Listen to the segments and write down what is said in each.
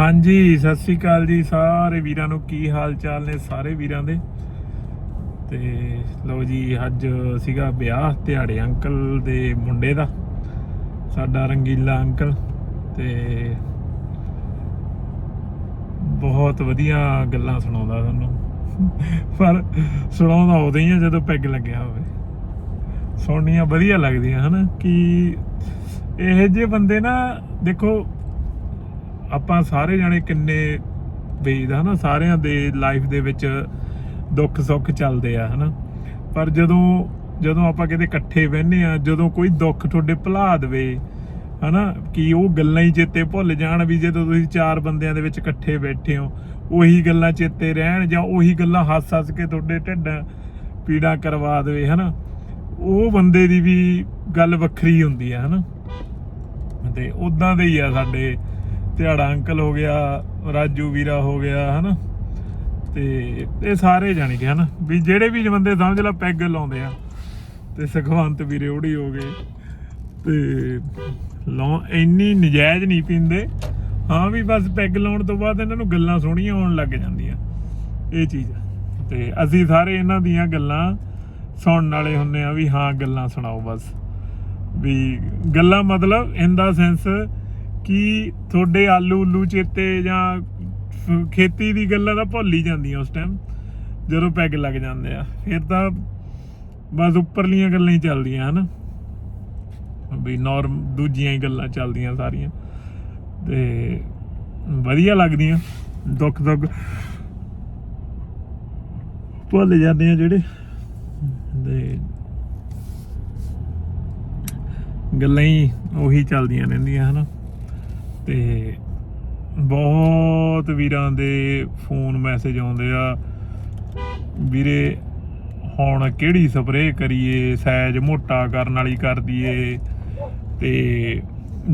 ਹਾਂਜੀ, ਸਤਿ ਸ੍ਰੀ ਅਕਾਲ ਜੀ। ਸਾਰੇ ਵੀਰਾਂ ਨੂੰ ਕੀ ਹਾਲ ਚਾਲ ਨੇ ਸਾਰੇ ਵੀਰਾਂ ਦੇ? ਤੇ ਲਓ ਜੀ, ਅੱਜ ਸੀਗਾ ਵਿਆਹ ਦਿਹਾੜੇ ਅੰਕਲ ਦੇ ਮੁੰਡੇ ਦਾ, ਸਾਡਾ ਰੰਗੀਲਾ ਅੰਕਲ। ਤੇ ਬਹੁਤ ਵਧੀਆ ਗੱਲਾਂ ਸੁਣਾਉਂਦਾ ਤੁਹਾਨੂੰ। ਪਰ ਸੁਣਾਉਂਦਾ ਉਦੋਂ ਹੀ ਆ ਜਦੋਂ ਪੈਗ ਲੱਗਿਆ ਹੋਵੇ। ਸੁਣਨੀਆਂ ਵਧੀਆ ਲੱਗਦੀਆਂ, ਹਨਾ? ਕਿ ਇਹ ਜਿਹੇ ਬੰਦੇ ਨਾ, ਦੇਖੋ ਆਪਾਂ ਸਾਰੇ ਜਾਣੇ ਕਿੰਨੇ ਵੇਚਦਾ ਹਨਾ? ਸਾਰਿਆਂ ਦੇ ਲਾਈਫ ਦੇ ਵਿੱਚ ਦੁੱਖ ਸੁੱਖ ਚੱਲਦੇ ਆ, ਹਨਾ? ਪਰ ਜਦੋਂ ਜਦੋਂ ਆਪਾਂ ਕਿਤੇ ਇਕੱਠੇ ਬਹਿੰਦੇ ਆ, ਜਦੋਂ ਕੋਈ ਦੁੱਖ ਤੁਹਾਡੇ ਭੁਲਾ ਦੇਵੇ, ਹਨਾ? ਕਿ ਉਹ ਗੱਲਾਂ ਹੀ ਚੇਤੇ ਭੁੱਲ ਜਾਣ ਵੀ ਜਦੋਂ ਤੁਸੀਂ ਚਾਰ ਬੰਦਿਆਂ ਦੇ ਵਿੱਚ ਇਕੱਠੇ ਬੈਠੇ ਹੋ, ਉਹੀ ਗੱਲਾਂ ਚੇਤੇ ਰਹਿਣ ਜਾਂ ਉਹੀ ਗੱਲਾਂ ਹੱਸ-ਹੱਸ ਕੇ ਤੁਹਾਡੇ ਢਿੱਡ ਪੀੜਾ ਕਰਵਾ ਦੇਵੇ, ਹਨਾ? ਉਹ ਬੰਦੇ ਦੀ ਵੀ ਗੱਲ ਵੱਖਰੀ ਹੁੰਦੀ ਆ, ਹਨਾ? ਤੇ ਉਦਾਂ ਦੇ ਹੀ ਆ ਸਾਡੇ ਧਿਆੜਾ ਅੰਕਲ ਹੋ ਗਿਆ, ਰਾਜੂ ਵੀਰਾ ਹੋ ਗਿਆ, ਹਨਾ? ਤੇ ਇਹ ਸਾਰੇ ਜਾਣੀ ਕਿ, ਹਨਾ? ਵੀ ਜਿਹੜੇ ਵੀ ਬੰਦੇ ਸਮਝ ਲਾ ਪੈਗ ਲਾਉਂਦੇ ਆ, ਤੇ ਸੁਖਵੰਤ ਵੀਰੇ ਉਹੜੀ ਹੋ ਗਏ, ਤੇ ਲਾ ਇੰਨੀ ਨਜਾਇਜ਼ ਨਹੀਂ ਪੀਂਦੇ। ਹਾਂ ਵੀ ਬਸ ਪੈਗ ਲਾਉਣ ਤੋਂ ਬਾਅਦ ਇਹਨਾਂ ਨੂੰ ਗੱਲਾਂ ਸੋਹਣੀਆਂ ਆਉਣ ਲੱਗ ਜਾਂਦੀਆਂ। ਇਹ ਚੀਜ਼ ਆ। ਤੇ ਅਸੀਂ ਸਾਰੇ ਇਹਨਾਂ ਦੀਆਂ ਗੱਲਾਂ ਸੁਣਨ ਵਾਲੇ ਹੁੰਨੇ ਆ ਵੀ ਹਾਂ, ਗੱਲਾਂ ਸੁਣਾਓ ਬਸ। ਵੀ ਗੱਲਾਂ ਮਤਲਬ ਇਨ ਦਾ ਸੈਂਸ ਕੀ ਤੁਹਾਡੇ ਆਲੂ ਉਲੂ ਚੇਤੇ ਜਾਂ ਖੇਤੀ ਦੀ ਗੱਲਾਂ ਤਾਂ ਭੁੱਲ ਹੀ ਜਾਂਦੀਆਂ ਉਸ ਟਾਈਮ ਜਦੋਂ ਪੈਗ ਲੱਗ ਜਾਂਦੇ ਆ। ਫਿਰ ਤਾਂ ਬਸ ਉੱਪਰਲੀਆਂ ਗੱਲਾਂ ਹੀ ਚੱਲਦੀਆਂ, ਹਨ? ਵੀ ਨਾਰਮ ਦੂਜੀਆਂ ਹੀ ਗੱਲਾਂ ਚੱਲਦੀਆਂ ਸਾਰੀਆਂ। ਤੇ ਵਧੀਆ ਲੱਗਦੀਆਂ, ਦੁੱਖ ਦੁੱਖ। ਭੁੱਲ ਜਾਂਦੇ ਆ ਜਿਹੜੇ। ਤੇ ਗੱਲਾਂ ਹੀ ਉਹੀ ਚੱਲਦੀਆਂ ਰਹਿੰਦੀਆਂ, ਹਨਾ? ਤੇ ਬਹੁਤ ਵੀਰਾਂ ਦੇ ਫੋਨ ਮੈਸੇਜ ਆਉਂਦੇ ਆ, ਵੀਰੇ, ਹੁਣ ਕਿਹੜੀ ਸਪਰੇਅ ਕਰੀਏ? ਸਾਈਜ਼ ਮੋਟਾ ਕਰਨ ਵਾਲੀ ਕਰ ਦਈਏ ਤੇ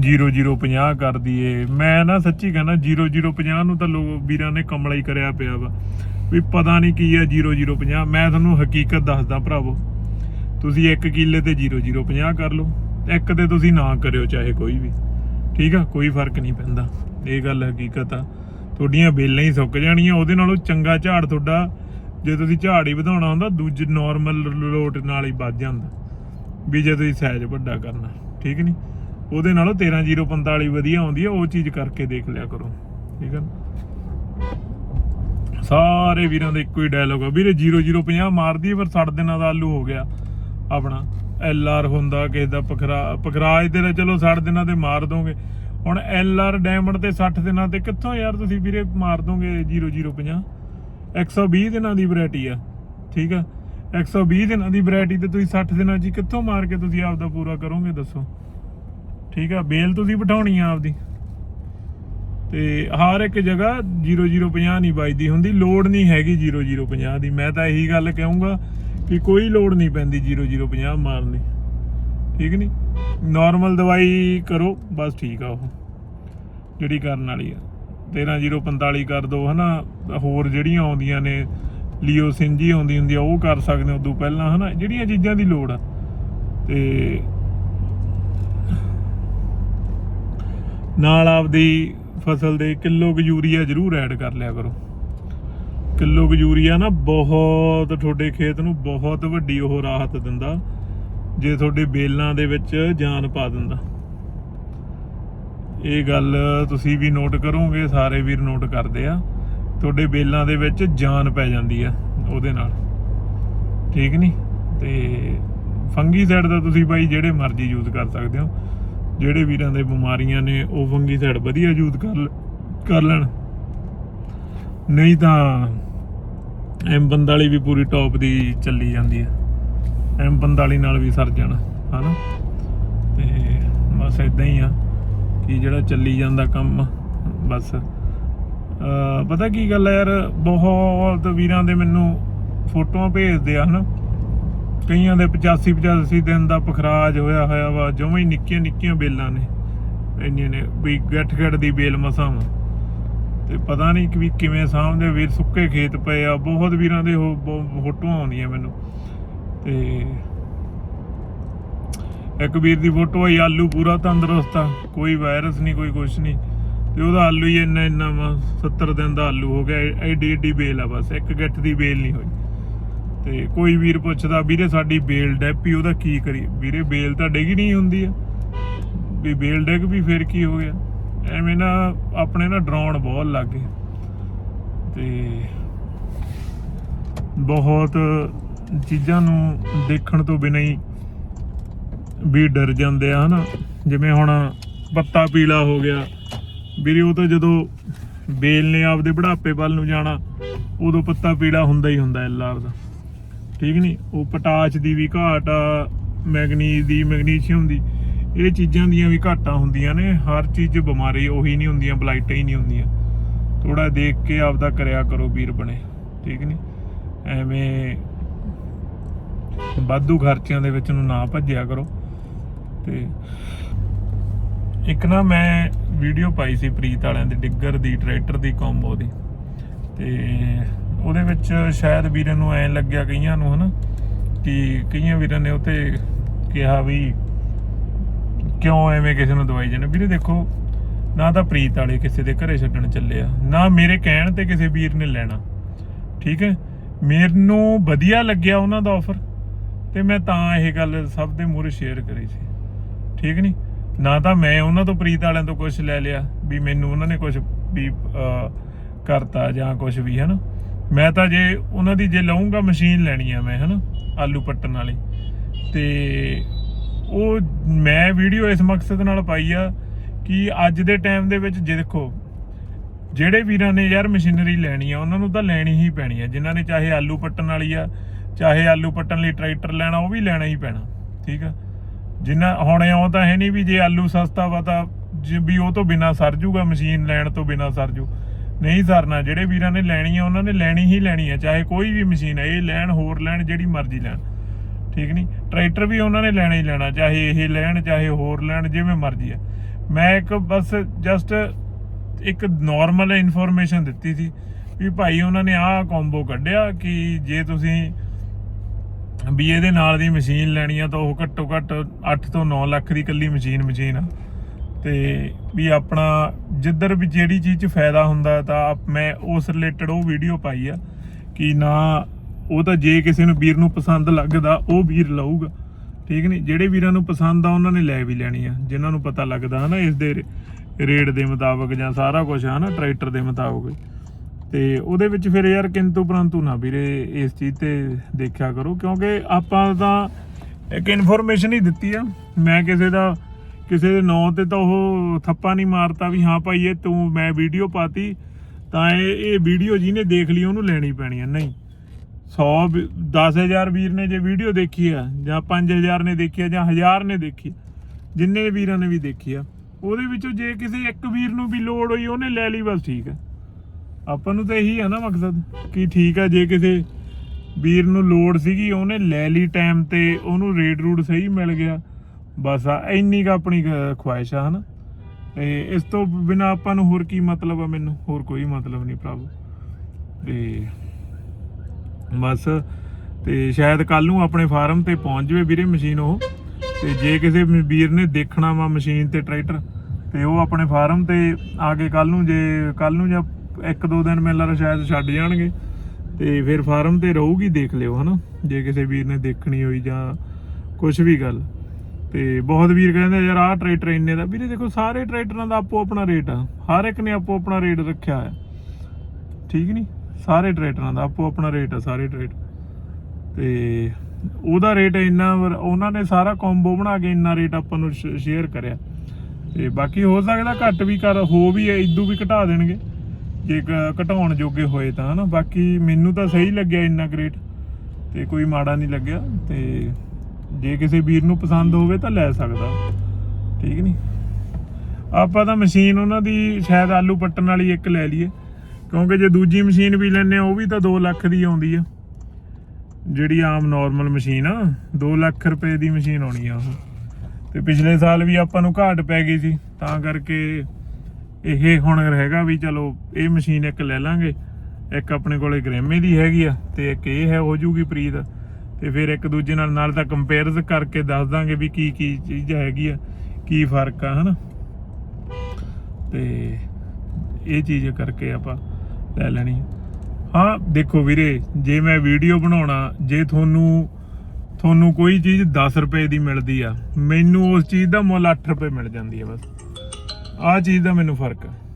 0050 ਕਰ ਦਈਏ। ਮੈਂ ਨਾ ਸੱਚੀ ਕਹਿੰਦਾ 0050 ਨੂੰ ਤਾਂ ਲੋਕ ਵੀਰਾਂ ਨੇ ਕਮਲਾ ਹੀ ਕਰਿਆ ਪਿਆ ਵਾ। ਵੀ ਪਤਾ ਨਹੀਂ ਕੀ ਆ 0050 ਮੈਂ ਤੁਹਾਨੂੰ ਹਕੀਕਤ ਦੱਸਦਾ ਭਰਾਵੋ, ਤੁਸੀਂ ਇੱਕ ਕਿੱਲੇ ਤੇ 0050 ਕਰ ਲਓ। ਇੱਕ ਤੇ ਤੁਸੀਂ ਨਾ ਕਰਿਓ ਚਾਹੇ ਕੋਈ ਵੀ। ਠੀਕ ਆ ਕੋਈ ਫ਼ਰਕ ਨਹੀਂ ਪੈਂਦਾ। ਇਹ ਗੱਲ ਹਕੀਕਤ ਆ। ਤੁਹਾਡੀਆਂ ਬੇਲਾਂ ਹੀ ਸੁੱਕ ਜਾਣੀਆਂ ਉਹਦੇ ਨਾਲੋਂ ਚੰਗਾ ਝਾੜ ਤੁਹਾਡਾ ਜੇ ਤੁਸੀਂ ਝਾੜ ਹੀ ਵਧਾਉਣਾ ਹੁੰਦਾ ਦੂਜੇ ਨਾਰਮਲ ਲੋਟ ਨਾਲ ਹੀ ਵੱਧ ਜਾਂਦਾ। ਵੀ ਜੇ ਤੁਸੀਂ ਸਾਈਜ਼ ਵੱਡਾ ਕਰਨਾ ਠੀਕ ਨਹੀਂ ਉਹਦੇ ਨਾਲੋਂ 13045 ਵਧੀਆ ਆਉਂਦੀ ਆ ਉਹ ਚੀਜ਼ ਕਰਕੇ ਦੇਖ ਲਿਆ ਕਰੋ। ਠੀਕ ਹੈ ਸਾਰੇ ਵੀਰਾਂ ਦਾ ਇੱਕੋ ਹੀ ਡਾਇਲੋਗ ਆ। ਵੀਰੇ 0050 ਮਾਰਦੀ ਆ, ਪਰ 60 ਦਿਨਾਂ ਦਾ ਆਲੂ ਹੋ ਗਿਆ। ਆਪਣਾ ਐਲ ਆਰ ਹੁੰਦਾ, ਕਿਸੇ ਦਾ ਪਖਰਾ, ਪਖਰਾਜ ਤੇ ਚਲੋ 60 ਦਿਨਾਂ ਤੇ ਮਾਰ ਦੋਗੇ। ਹੁਣ ਐਲ ਆਰ ਡਾਇਮੰਡ ਤੇ 60 ਦਿਨਾਂ ਤੇ ਕਿੱਥੋਂ ਯਾਰ ਤੁਸੀਂ ਵੀਰੇ ਮਾਰ ਦੋਗੇ 0050 120 ਦਿਨਾਂ ਦੀ ਵੈਰਾਈਟੀ ਆ, ਠੀਕ ਆ? 120 ਦਿਨਾਂ ਦੀ ਵੈਰਾਈਟੀ ਤੇ ਤੁਸੀਂ 60 ਦਿਨਾਂ 'ਚ ਕਿੱਥੋਂ ਮਾਰ ਕੇ ਤੁਸੀਂ ਆਪਦਾ ਪੂਰਾ ਕਰੋਗੇ, ਦੱਸੋ? ਠੀਕ ਆ? ਬੇਲ ਤੁਸੀਂ ਬਿਠਾਉਣੀ ਆ ਆਪਦੀ। ਤੇ ਹਰ ਇੱਕ ਜਗ੍ਹਾ 0050 ਨਹੀਂ ਵੱਜਦੀ ਹੁੰਦੀ ਲੋਡ ਨਹੀਂ ਹੈਗੀ 0050 ਦੀ। ਮੈਂ ਤਾਂ ਇਹੀ ਗੱਲ ਕਹੂੰਗਾ ਵੀ ਕੋਈ ਲੋਡ ਨਹੀਂ ਪੈਂਦੀ 0050 ਮਾਰਨ ਦੀ। ਠੀਕ ਨਹੀਂ? ਨਾਰਮਲ ਦਵਾਈ ਕਰੋ, ਬਸ ਠੀਕ ਆ ਉਹ। ਜਿਹੜੀ ਕਰਨ ਵਾਲੀ ਆ। 13045 ਕਰ ਦੋ, ਹਨਾ? ਹੋਰ ਜਿਹੜੀਆਂ ਆਉਂਦੀਆਂ ਨੇ, ਲੀਓਸਿਨ ਜੀ ਆਉਂਦੀ ਹੁੰਦੀ ਆ, ਉਹ ਕਰ ਸਕਦੇ ਹੋ। ਉਦੋਂ ਪਹਿਲਾਂ, ਹਨਾ? ਜਿਹੜੀਆਂ ਚੀਜ਼ਾਂ ਦੀ ਲੋੜ ਆ। ਤੇ ਨਾਲ ਆਪਦੀ ਫਸਲ ਦੇ ਕਿਲੋ ਕੁ ਯੂਰੀਆ ਜ਼ਰੂਰ ਐਡ ਕਰ ਲਿਆ ਕਰੋ। ਕਿਲੋ ਕੁ ਯੂਰੀਆ ਨਾ ਬਹੁਤ ਤੁਹਾਡੇ ਖੇਤ ਨੂੰ ਬਹੁਤ ਵੱਡੀ ਉਹ ਰਾਹਤ ਦਿੰਦਾ, ਜੇ ਤੁਹਾਡੇ ਬੇਲਾਂ ਦੇ ਵਿੱਚ ਜਾਨ ਪਾ ਦਿੰਦਾ। ਇਹ ਗੱਲ ਤੁਸੀਂ ਵੀ ਨੋਟ ਕਰੋਗੇ, ਸਾਰੇ ਵੀਰ ਨੋਟ ਕਰਦੇ ਆ। ਤੁਹਾਡੇ ਬੇਲਾਂ ਦੇ ਵਿੱਚ ਜਾਨ ਪੈ ਜਾਂਦੀ ਆ ਉਹਦੇ ਨਾਲ। ਠੀਕ ਨਹੀਂ ਤੇ ਫੰਗੀਸਾਈਡ ਦਾ ਤੁਸੀਂ ਬਾਈ ਜਿਹੜੇ ਮਰਜ਼ੀ ਯੂਜ਼ ਕਰ ਸਕਦੇ ਹੋ। ਜਿਹੜੇ ਵੀਰਾਂ ਦੇ ਬਿਮਾਰੀਆਂ ਨੇ, ਉਹ ਫੰਗੀ ਸਾਈਡ ਵਧੀਆ ਯੂਜ਼ ਕਰ ਕਰ ਲੈਣ। ਨਹੀਂ ਤਾਂ ਐਮ ਵਾਲੀ ਵੀ ਪੂਰੀ ਟੌਪ ਦੀ ਚੱਲੀ ਜਾਂਦੀ ਆ। ਐਮ ਵਾਲੀ ਨਾਲ ਵੀ ਸਰ ਜਾਣਾ, ਹਨਾ? ਤੇ ਬਸ ਇਦਾਂ ਹੀ ਆ ਕਿ ਜਿਹੜਾ ਚੱਲੀ ਜਾਂਦਾ ਕੰਮ, ਬਸ। ਪਤਾ ਕੀ ਗੱਲ ਹੈ ਯਾਰ, ਬਹੁਤ ਵੀਰਾਂ ਦੇ ਮੈਨੂੰ ਫੋਟੋਆਂ ਭੇਜਦੇ ਆ, ਹਨਾ? ਕਈਆਂ ਦੇ 85 85 ਦਿਨ ਦਾ ਪਖਰਾਜ ਹੋਇਆ ਹੋਇਆ ਵਾ, ਜਮਾਂ ਹੀ ਨਿੱਕੀਆਂ ਨਿੱਕੀਆਂ ਬੇਲਾਂ ਨੇ। ਇੰਨੀਆਂ ਨੇ ਵੀ ਗੱਠ ਗੱਠ ਦੀ ਬੇਲ ਮਸਾਂ ਵਾ। ਤੇ ਪਤਾ ਨਹੀਂ ਕਿ ਵੀ ਕਿਵੇਂ ਸਾਹਮਣੇ ਵੀਰ ਸੁੱਕੇ ਖੇਤ ਪਏ ਆ, ਬਹੁਤ ਵੀਰਾਂ ਦੇ ਉਹ ਬ- ਫੋਟੋਆਂ ਆਉਂਦੀਆਂ ਮੈਨੂੰ। ਤੇ ਇੱਕ ਵੀਰ ਦੀ ਫੋਟੋ ਆਈ, ਆਲੂ ਪੂਰਾ ਤੰਦਰੁਸਤ ਆ, ਕੋਈ ਵਾਇਰਸ ਨਹੀਂ, ਕੋਈ ਕੁਛ ਨਹੀਂ। ਤੇ ਉਹਦਾ ਆਲੂ ਹੀ ਇੰਨਾ ਇੰਨਾ ਵਾ 70 ਦਿਨ ਦਾ ਆਲੂ ਹੋ ਗਿਆ ਐਡੀ ਐਡੀ ਬੇਲ ਆ ਬਸ, ਇੱਕ ਗੱਠ ਦੀ ਬੇਲ ਨਹੀਂ ਹੋਈ। ਤੇ ਕੋਈ ਵੀਰ ਪੁੱਛਦਾ, ਵੀਰੇ ਸਾਡੀ ਬੇਲ ਡੈਪੀ ਉਹਦਾ ਕੀ ਕਰੀ ਵੀਰੇ, ਬੇਲ ਤਾਂ ਡਿੱਗ ਨਹੀਂ ਹੁੰਦੀ ਆ। ਵੀ ਬੇਲ ਡਿੱਗ ਵੀ ਫਿਰ ਕੀ ਹੋ ਗਿਆ? ਐਵੇਂ ਨਾ ਆਪਣੇ ਨਾ ਡਰਾਉਣ ਬਹੁਤ ਲੱਗ ਗਏ। ਤੇ ਬਹੁਤ ਚੀਜ਼ਾਂ ਨੂੰ ਦੇਖਣ ਤੋਂ ਬਿਨਾਂ ਹੀ ਵੀ ਡਰ ਜਾਂਦੇ ਆ, ਹਨਾ। ਜਿਵੇਂ ਹੁਣ ਪੱਤਾ ਪੀਲਾ ਹੋ ਗਿਆ। ਵੀਰੇ, ਉਹ ਤਾਂ ਜਦੋਂ ਬੇਲ ਨੇ ਆਪਦੇ ਬੁਢਾਪੇ ਵੱਲ ਨੂੰ ਜਾਣਾ, ਉਦੋਂ ਪੱਤਾ ਪੀਲਾ ਹੁੰਦਾ ਹੀ ਹੁੰਦਾ ਐਲਾ ਦਾ। ਠੀਕ ਨਹੀਂ ਉਹ ਪੋਟਾਸ਼ ਦੀ ਵੀ ਘਾਟ ਆ, ਮੈਗਨੀਜ਼ ਦੀ, ਮੈਗਨੀਸ਼ੀਅਮ ਦੀ। ਇਹ ਚੀਜ਼ਾਂ ਦੀਆਂ ਵੀ ਘਾਟਾਂ ਹੁੰਦੀਆਂ ਨੇ, ਹਰ ਚੀਜ਼ ਬਿਮਾਰੀ ਉਹੀ ਨਹੀਂ ਹੁੰਦੀਆਂ, ਬਲਾਈਟਾਂ ਹੀ ਨਹੀਂ ਹੁੰਦੀਆਂ। ਥੋੜਾ ਦੇਖ ਕੇ ਆਪਦਾ ਕਰਿਆ ਕਰੋ ਵੀਰ ਬਣੇ, ਠੀਕ ਨਹੀਂ ਐਵੇਂ ਵਾਧੂ ਖਰਚਿਆਂ ਦੇ ਵਿੱਚ ਨੂੰ ਨਾ ਭੱਜਿਆ ਕਰੋ। ਤੇ ਇੱਕ ਨਾ ਮੈਂ ਵੀਡੀਓ ਪਾਈ ਸੀ ਪ੍ਰੀਤ ਵਾਲਿਆਂ ਦੇ, ਡਿੱਗਰ ਦੀ, ਟਰੈਕਟਰ ਦੀ ਕੰਬੋ ਦੀ। ਤੇ ਉਹਦੇ ਵਿੱਚ ਸ਼ਾਇਦ ਵੀਰਾਂ ਨੂੰ ਐ ਲੱਗਿਆ ਕਈਆਂ ਨੂੰ, ਹਨਾ? ਕਿ ਕਈਆਂ ਵੀਰਾਂ ਨੇ ਉਤੇ ਕਿਹਾ ਵੀ ਕਿਉਂ ਐਵੇਂ ਕਿਸੇ ਨੂੰ ਦਵਾਈ ਜਾਂਦੇ? ਵੀਰੇ ਦੇਖੋ, ਨਾ ਤਾਂ ਪ੍ਰੀਤ ਵਾਲੇ ਕਿਸੇ ਦੇ ਘਰੇ ਛੱਡਣ ਚੱਲੇ ਆ, ਨਾ ਮੇਰੇ ਕਹਿਣ ਤੇ ਕਿਸੇ ਵੀਰ ਨੇ ਲੈਣਾ। ਠੀਕ ਹੈ? ਮੈਨੂੰ ਵਧੀਆ ਲੱਗਿਆ ਉਹਨਾਂ ਦਾ ਆਫਰ ਤੇ ਮੈਂ ਤਾਂ ਇਹ ਗੱਲ ਸਭ ਦੇ ਮੂਹਰੇ ਸ਼ੇਅਰ ਕਰੀ ਸੀ। ਠੀਕ ਨਹੀਂ? ਨਾ ਤਾਂ ਮੈਂ ਉਹਨਾਂ ਤੋਂ, ਪ੍ਰੀਤ ਵਾਲਿਆਂ ਤੋਂ ਕੁਝ ਲੈ ਲਿਆ, ਵੀ ਮੈਨੂੰ ਉਹਨਾਂ ਨੇ ਕੁਝ ਵੀ ਕਰਤਾ ਜਾਂ ਕੁਝ ਵੀ, ਹਨਾ? ਮੈਂ ਤਾਂ ਜੇ ਉਹਨਾਂ ਦੀ ਜੇ ਲਵਾਂਗਾ ਮਸ਼ੀਨ ਲੈਣੀ ਆ ਮੈਂ, ਹਨਾ? ਆਲੂ ਪੱਟਣ ਵਾਲੀ। ਤੇ ਉਹ ਮੈਂ ਵੀਡੀਓ ਇਸ ਮਕਸਦ ਨਾਲ ਪਾਈ ਆ ਕਿ ਅੱਜ ਦੇ ਟਾਈਮ ਦੇ ਵਿੱਚ ਜੇ ਦੇਖੋ, ਜਿਹੜੇ ਵੀਰਾਂ ਨੇ ਯਾਰ ਮਸ਼ੀਨਰੀ ਲੈਣੀ ਆ, ਉਹਨਾਂ ਨੂੰ ਤਾਂ ਲੈਣੀ ਹੀ ਪੈਣੀ ਆ। ਜਿਨ੍ਹਾਂ ਨੇ ਚਾਹੇ ਆਲੂ ਪੱਟਣ ਵਾਲੀ ਆ, ਚਾਹੇ ਆਲੂ ਪੱਟਣ ਲਈ ਟਰੈਕਟਰ ਲੈਣਾ, ਉਹ ਵੀ ਲੈਣਾ ਹੀ ਪੈਣਾ, ਠੀਕ ਆ? ਜਿੰਨਾ ਹੁਣ ਇਉਂ ਤਾਂ ਹੈ ਨਹੀਂ ਵੀ ਜੇ ਆਲੂ ਸਸਤਾ ਵਾ ਤਾਂ ਜੇ ਵੀ ਉਹ ਤੋਂ ਬਿਨਾ ਸਰ ਜੂਗਾ, ਮਸ਼ੀਨ ਲੈਣ ਤੋਂ ਬਿਨਾ ਸਰ ਜੂ। ਨਹੀਂ ਸਰਨਾ, ਜਿਹੜੇ ਵੀਰਾਂ ਨੇ ਲੈਣੀ ਆ, ਉਹਨਾਂ ਨੇ ਲੈਣੀ ਹੀ ਲੈਣੀ ਆ, ਚਾਹੇ ਕੋਈ ਵੀ ਮਸ਼ੀਨ ਹੈ ਇਹ ਲੈਣ, ਹੋਰ ਲੈਣ, ਜਿਹੜੀ ਮਰਜ਼ੀ ਲੈਣ। ਠੀਕ ਨਹੀਂ? ਟਰੈਕਟਰ ਵੀ ਉਹਨਾਂ ਨੇ ਲੈਣਾ ਹੀ ਲੈਣਾ, ਚਾਹੇ ਇਹ ਲੈਣ, ਚਾਹੇ ਹੋਰ ਲੈਣ, ਜਿਵੇਂ ਮਰਜ਼ੀ ਆ। ਮੈਂ ਇੱਕ ਬਸ ਜਸਟ ਇੱਕ ਨਾਰਮਲ ਇਨਫੋਰਮੇਸ਼ਨ ਦਿੱਤੀ ਸੀ ਵੀ ਭਾਈ ਉਹਨਾਂ ਨੇ ਆਹ ਕੰਬੋ ਕੱਢਿਆ ਕਿ ਜੇ ਤੁਸੀਂ ਵੀ ਇਹਦੇ ਨਾਲ ਦੀ ਮਸ਼ੀਨ ਲੈਣੀ ਆ ਤਾਂ ਉਹ ਘੱਟੋ ਘੱਟ 8 ਤੋਂ 9 ਲੱਖ ਦੀ ਕੱਲੀ ਮਸ਼ੀਨ ਮਸ਼ੀਨ ਆ। ਤੇ ਵੀ ਆਪਣਾ ਜਿੱਧਰ ਵੀ ਜਿਹੜੀ ਚੀਜ਼ 'ਚ ਫਾਇਦਾ ਹੁੰਦਾ ਤਾਂ ਆਪ- ਮੈਂ ਉਸ ਰਿਲੇਟਡ ਉਹ ਵੀਡੀਓ ਪਾਈ ਆ ਕਿ ਨਾ ਉਹ ਤਾਂ ਜੇ ਕਿਸੇ ਨੂੰ ਵੀਰ ਨੂੰ ਪਸੰਦ ਲੱਗਦਾ, ਉਹ ਵੀਰ ਲਊਗਾ। ਠੀਕ ਨਹੀਂ ਜਿਹੜੇ ਵੀਰਾਂ ਨੂੰ ਪਸੰਦ ਆ, ਉਹਨਾਂ ਨੇ ਲੈ ਵੀ ਲੈਣੀ ਆ। ਜਿਨ੍ਹਾਂ ਨੂੰ ਪਤਾ ਲੱਗਦਾ ਹਨਾ, ਇਸ ਦੇ ਰੇਟ ਦੇ ਮੁਤਾਬਕ ਜਾਂ ਸਾਰਾ ਕੁਝ ਹਨਾ, ਟਰੈਕਟਰ ਦੇ ਮੁਤਾਬਕ। ਤੇ ਉਹਦੇ ਵਿੱਚ ਫਿਰ ਯਾਰ ਕਿੰਤੂ ਪਰੰਤੂ ਨਾ ਵੀਰੇ, ਇਸ ਚੀਜ਼ ਤੇ ਦੇਖਿਆ ਕਰੋ। ਕਿਉਂਕਿ ਆਪਾਂ ਤਾਂ ਇੱਕ ਇਨਫੋਰਮੇਸ਼ਨ ਹੀ ਦਿੱਤੀ ਆ। ਮੈਂ ਕਿਸੇ ਦਾ, ਕਿਸੇ ਦੇ ਨਾਂ ਤੇ ਤਾਂ ਉਹ ਥੱਪਾ ਨਹੀਂ ਮਾਰਤਾ ਵੀ ਹਾਂ ਭਾਈ ਇਹ ਤੂੰ ਮੈਂ ਵੀਡੀਓ ਪਾਤੀ, ਤਾਂ ਇਹ ਇਹ ਵੀਡੀਓ ਜਿਹਨੇ ਦੇਖ ਲਈ, ਉਹਨੂੰ ਲੈਣੀ ਪੈਣੀ ਆ। ਨਹੀਂ। 100 10000 ਵੀਰ ਨੇ ਜੇ ਵੀਡੀਓ ਦੇਖੀ ਆ, ਜਾਂ 5000 ਨੇ ਦੇਖੀ ਆ, ਜਾਂ 1000 ਨੇ ਦੇਖੀ ਜਿੰਨੇ ਵੀਰਾਂ ਨੇ ਵੀ ਦੇਖੀ ਆ, ਉਹਦੇ ਵਿੱਚੋਂ ਜੇ ਕਿਸੇ ਇੱਕ ਵੀਰ ਨੂੰ ਵੀ ਲੋੜ ਹੋਈ, ਉਹਨੇ ਲੈ ਲਈ ਬਸ ਠੀਕ ਆ। ਆਪਾਂ ਨੂੰ ਤਾਂ ਇਹੀ ਆ ਨਾ ਮਕਸਦ, ਕਿ ਠੀਕ ਆ, ਜੇ ਕਿਸੇ ਵੀਰ ਨੂੰ ਲੋੜ ਸੀਗੀ, ਉਹਨੇ ਲੈ ਲਈ ਟਾਈਮ ਤੇ, ਉਹਨੂੰ ਰੇਟ ਰੂਟ ਸਹੀ ਮਿਲ ਗਿਆ, ਬਸ ਆ, ਇੰਨੀ ਕ ਆਪਣੀ ਕ- ਖੁਆਇਸ਼ ਆ, ਹਨਾ। ਤੇ ਇਸ ਤੋਂ ਬਿਨਾ ਆਪਾਂ ਨੂੰ ਹੋਰ ਕੀ ਮਤਲਬ ਆ ਮੈਨੂੰ? ਹੋਰ ਕੋਈ ਮਤਲਬ ਨਹੀਂ, ਪ੍ਰਭੂ। ਤੇ ਬਸ ਤੇ ਸ਼ਾਇਦ ਕੱਲ ਨੂੰ ਆਪਣੇ ਫਾਰਮ ਤੇ ਪਹੁੰਚ ਜਵੇ ਵੀਰੇ ਮਸ਼ੀਨ ਉਹ। ਤੇ ਜੇ ਕਿਸੇ ਵੀਰ ਨੇ ਦੇਖਣਾ ਵਾ ਮਸ਼ੀਨ ਤੇ ਟਰੈਕਟਰ, ਤੇ ਉਹ ਆਪਣੇ ਫਾਰਮ ਤੇ ਆ ਕੇ ਕੱਲ ਨੂੰ ਜੇ ਕੱਲ ਨੂੰ ਜਾਂ ਇੱਕ ਦੋ ਦਿਨ ਮੈਨੂੰ ਲੱਗਦਾ ਸ਼ਾਇਦ ਛੱਡ ਜਾਣਗੇ। ਤੇ ਫਿਰ ਫਾਰਮ ਤੇ ਰਹੂਗੀ, ਦੇਖ ਲਿਓ, ਹਨਾ? ਜੇ ਕਿਸੇ ਵੀਰ ਨੇ ਦੇਖਣੀ ਹੋਈ ਜਾਂ ਕੁਝ ਵੀ ਗੱਲ। ਤੇ ਬਹੁਤ ਵੀਰ ਕਹਿੰਦੇ ਯਾਰ ਆਹ ਟਰੈਕਟਰ ਇੰਨੇ ਦਾ, ਵੀਰੇ ਦੇਖੋ ਸਾਰੇ ਟਰੈਕਟਰਾਂ ਦਾ ਆਪੋ ਆਪਣਾ ਰੇਟ ਆ। ਹਰ ਇੱਕ ਨੇ ਆਪੋ ਆਪਣਾ ਰੇਟ ਰੱਖਿਆ ਹੈ ਠੀਕ ਨਹੀਂ ਸਾਰੇ ਟਰੈਕਟਰਾਂ ਦਾ, ਆਪੋ ਆਪਣਾ ਰੇਟ ਆ ਸਾਰੇ ਟਰੈਕਟਰ ਤੇ ਉਹਦਾ ਰੇਟ ਇੰਨਾ ਵਰ- ਉਹਨਾਂ ਨੇ ਸਾਰਾ ਕੰਬੋ ਬਣਾ ਕੇ ਇੰਨਾ ਰੇਟ ਆਪਾਂ ਨੂੰ ਸ਼ੇਅਰ ਕਰਿਆ। ਤੇ ਬਾਕੀ ਹੋ ਸਕਦਾ ਘੱਟ ਵੀ ਕਰ, ਹੋ ਵੀ ਇਦੋਂ ਵੀ ਘਟਾ ਦੇਣਗੇ। ਜੇ ਕ- ਘਟਾਉਣ ਜੋਗੇ ਹੋਏ ਤਾਂ, ਹਨਾ। ਬਾਕੀ ਮੈਨੂੰ ਤਾਂ ਸਹੀ ਲੱਗਿਆ ਇੰਨਾ ਗ੍ਰੇਟ ਤੇ ਕੋਈ ਮਾੜਾ ਨਹੀਂ ਲੱਗਿਆ। ਤੇ ਜੇ ਕਿਸੇ ਵੀਰ ਨੂੰ ਪਸੰਦ ਹੋਵੇ ਤਾਂ ਲੈ ਸਕਦਾ। ਠੀਕ ਨਹੀਂ ਆਪਾਂ ਤਾਂ ਮਸ਼ੀਨ ਉਹਨਾਂ ਦੀ, ਸ਼ਾਇਦ ਆਲੂ ਪੱਟਣ ਵਾਲੀ ਇੱਕ ਲੈ ਲਈਏ। ਕਿਉਂਕਿ ਜੇ ਦੂਜੀ ਮਸ਼ੀਨ ਵੀ ਲੈਣੇ ਉਹ ਵੀ ਤਾਂ 2 ਲੱਖ ਦੀ ਆਉਂਦੀ ਆ। ਜਿਹੜੀ ਆਮ ਨਾਰਮਲ ਮਸ਼ੀਨ ਆ 2 ਲੱਖ ਰੁਪਏ ਦੀ ਮਸ਼ੀਨ ਆਉਣੀ ਆ ਉਹ। ਤੇ ਪਿਛਲੇ ਸਾਲ ਵੀ ਆਪਾਂ ਨੂੰ ਘਾਟ ਪੈ ਗਈ ਸੀ, ਤਾਂ ਕਰਕੇ ਇਹ ਹੁਣ ਹੈਗਾ ਵੀ ਚਲੋ, ਇਹ ਮਸ਼ੀਨ ਇੱਕ ਲੈ ਲਾਂਗੇ। ਇੱਕ ਆਪਣੇ ਕੋਲੇ ਗ੍ਰੈਮੇ ਦੀ ਹੈਗੀ ਆ, ਤੇ ਇੱਕ ਇਹ ਹੈ, ਹੋ ਜੂਗੀ ਪ੍ਰੀਤ। ਤੇ ਫਿਰ ਇੱਕ ਦੂਜੇ ਨਾਲ ਨਾਲ ਤਾਂ ਕੰਪੇਅਰਸ ਕਰਕੇ ਦੱਸ ਦਾਂਗੇ ਵੀ ਕੀ ਕੀ ਚੀਜ਼ ਹੈਗੀ ਆ, ਕੀ ਫ਼ਰਕ ਆ, ਹਨਾ? ਤੇ ਇਹ ਚੀਜ਼ ਕਰਕੇ ਆਪਾਂ ਲੈ ਲੈਣੀ ਹਾਂ, ਦੇਖੋ ਵੀਰੇ, ਜੇ ਮੈਂ ਵੀਡੀਓ ਬਣਾਉਣਾ, ਜੇ ਤੁਹਾਨੂੰ ਤੁਹਾਨੂੰ ਕੋਈ ਚੀਜ਼ 10 ਰੁਪਏ ਦੀ ਮਿਲਦੀ ਆ, ਮੈਨੂੰ ਉਸ ਚੀਜ਼ ਦਾ ਮੁੱਲ 8 ਰੁਪਏ ਮਿਲ ਜਾਂਦੀ ਆ ਬਸ। ਆਹ ਚੀਜ਼ ਦਾ ਮੈਨੂੰ ਫ਼ਰਕ ਆ।